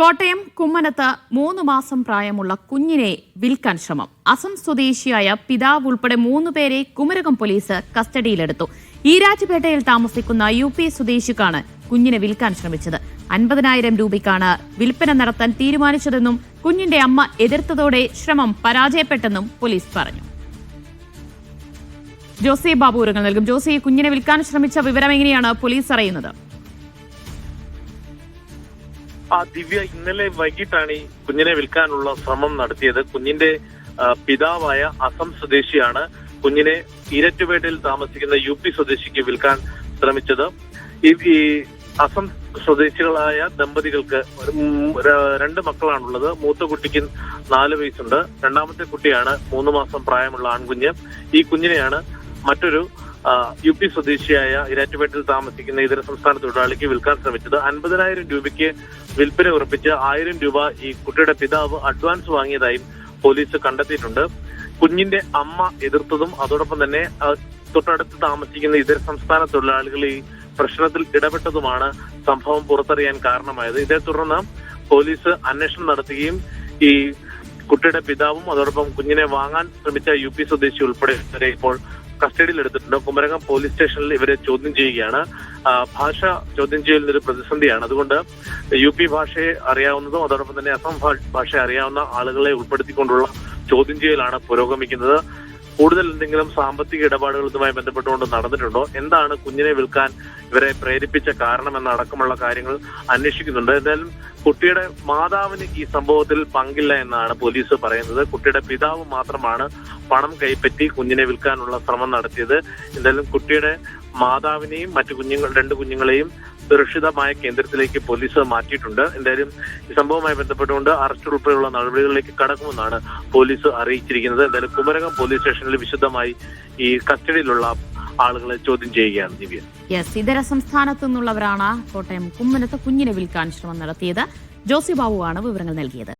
കോട്ടയം കുമ്മനത്ത് മൂന്ന് മാസം പ്രായമുള്ള കുഞ്ഞിനെ വിൽക്കാൻ ശ്രമം. അസം സ്വദേശിയായ പിതാവ് ഉൾപ്പെടെ മൂന്ന് പേരെ കുമരകം പോലീസ് കസ്റ്റഡിയിലെടുത്തു. ഈരാജ്പേട്ടയിൽ താമസിക്കുന്ന യു പി സ്വദേശിക്കാണ് കുഞ്ഞിനെ വിൽക്കാൻ ശ്രമിച്ചത്. അൻപതിനായിരം രൂപയ്ക്കാണ് വിൽപ്പന നടത്താൻ തീരുമാനിച്ചതെന്നും കുഞ്ഞിന്റെ അമ്മ എതിർത്തതോടെ ശ്രമം പരാജയപ്പെട്ടെന്നും പോലീസ് പറഞ്ഞു. ജോസി ബാബു വിവരങ്ങൾ നൽകും. ജോസി കുഞ്ഞിനെ വിൽക്കാൻ ശ്രമിച്ച വിവരം എങ്ങനെയാണ് പോലീസ് അറിയുന്നത്? ആ ദിവ്യ ഇന്നലെ വൈകിട്ടാണ് ഈ കുഞ്ഞിനെ വിൽക്കാനുള്ള ശ്രമം നടത്തിയത്. കുഞ്ഞിന്റെ പിതാവായ അസം സ്വദേശിയാണ് കുഞ്ഞിനെ ഈരറ്റുപേട്ടയിൽ താമസിക്കുന്ന യു പി സ്വദേശിക്ക് വിൽക്കാൻ ശ്രമിച്ചത്. ഈ അസം സ്വദേശികളായ ദമ്പതികൾക്ക് രണ്ട് മക്കളാണുള്ളത്. മൂത്ത കുട്ടിക്ക് നാല് വയസ്സുണ്ട്. രണ്ടാമത്തെ കുട്ടിയാണ് മൂന്ന് മാസം പ്രായമുള്ള ആൺകുഞ്ഞ്. ഈ കുഞ്ഞിനെയാണ് മറ്റൊരു യു പി സ്വദേശിയായ ഇരാറ്റുപേട്ടിൽ താമസിക്കുന്ന ഇതര സംസ്ഥാന തൊഴിലാളിക്ക് വിൽക്കാൻ ശ്രമിച്ചത് അൻപതിനായിരം രൂപയ്ക്ക് വിൽപ്പന ഉറപ്പിച്ച് ആയിരം രൂപ ഈ കുട്ടിയുടെ പിതാവ് അഡ്വാൻസ് വാങ്ങിയതായും പോലീസ് കണ്ടെത്തിയിട്ടുണ്ട്. കുഞ്ഞിന്റെ അമ്മ എതിർത്തതും അതോടൊപ്പം തന്നെ തൊട്ടടുത്ത് താമസിക്കുന്ന ഇതര സംസ്ഥാന തൊഴിലാളികൾ ഈ പ്രശ്നത്തിൽ ഇടപെട്ടതുമാണ് സംഭവം പുറത്തറിയാൻ കാരണമായത്. ഇതേ തുടർന്ന് പോലീസ് അന്വേഷണം നടത്തുകയും ഈ കുട്ടിയുടെ പിതാവും അതോടൊപ്പം കുഞ്ഞിനെ വാങ്ങാൻ ശ്രമിച്ച യു പി സ്വദേശി ഉൾപ്പെടെ ഇപ്പോൾ കസ്റ്റഡിയിൽ എടുത്തിട്ടുണ്ട് കുമരകം പോലീസ് സ്റ്റേഷനിൽ ഇവരെ ചോദ്യം ചെയ്യുകയാണ്. ഭാഷ ചോദ്യം ചെയ്യുന്ന ഒരു പ്രതിസന്ധിയാണ്. അതുകൊണ്ട് യു പി ഭാഷയെ അറിയാവുന്നതും അതോടൊപ്പം തന്നെ അസം ഭാഷ അറിയാവുന്ന ആളുകളെ ഉൾപ്പെടുത്തിക്കൊണ്ടുള്ള ചോദ്യം ചെയ്യലാണ് പുരോഗമിക്കുന്നത്. കൂടുതൽ എന്തെങ്കിലും സാമ്പത്തിക ഇടപാടുകൾ ഇതുമായി ബന്ധപ്പെട്ടുകൊണ്ട് നടന്നിട്ടുണ്ടോ? എന്താണ് കുഞ്ഞിനെ വിൽക്കാൻ ഇവരെ പ്രേരിപ്പിച്ച കാരണം എന്നടക്കമുള്ള കാര്യങ്ങൾ അന്വേഷിക്കുന്നുണ്ട്. എന്തായാലും കുട്ടിയുടെ മാതാവിന് ഈ സംഭവത്തിൽ പങ്കില്ല എന്നാണ് പോലീസ് പറയുന്നത്. കുട്ടിയുടെ പിതാവ് മാത്രമാണ് പണം കൈപ്പറ്റി കുഞ്ഞിനെ വിൽക്കാനുള്ള ശ്രമം നടത്തിയത്. എന്തായാലും കുട്ടിയുടെ മാതാവിനെയും മറ്റു കുഞ്ഞുങ്ങൾ രണ്ട് കുഞ്ഞുങ്ങളെയും സുരക്ഷിതമായ കേന്ദ്രത്തിലേക്ക് പോലീസ് മാറ്റിയിട്ടുണ്ട്. എന്തായാലും ഈ സംഭവവുമായി ബന്ധപ്പെട്ടുകൊണ്ട് അറസ്റ്റ് ഉൾപ്പെടെയുള്ള നടപടികളിലേക്ക് കടക്കുമെന്നാണ് പോലീസ് അറിയിച്ചിരിക്കുന്നത്. എന്തായാലും കുമരകം പോലീസ് സ്റ്റേഷനിൽ വിശദമായി ഈ കസ്റ്റഡിയിലുള്ള ആളുകളെ ചോദ്യം ചെയ്യുകയാണ് ദിവ്യ. യെസ് ഇതര സംസ്ഥാനത്തു നിന്നുള്ളവരാണ് കോട്ടയം കുമ്മനത്ത് കുഞ്ഞിനെ വിൽക്കാൻ ശ്രമം നടത്തിയത്. ജോസി ബാബുവാണ് വിവരങ്ങൾ നൽകിയത്.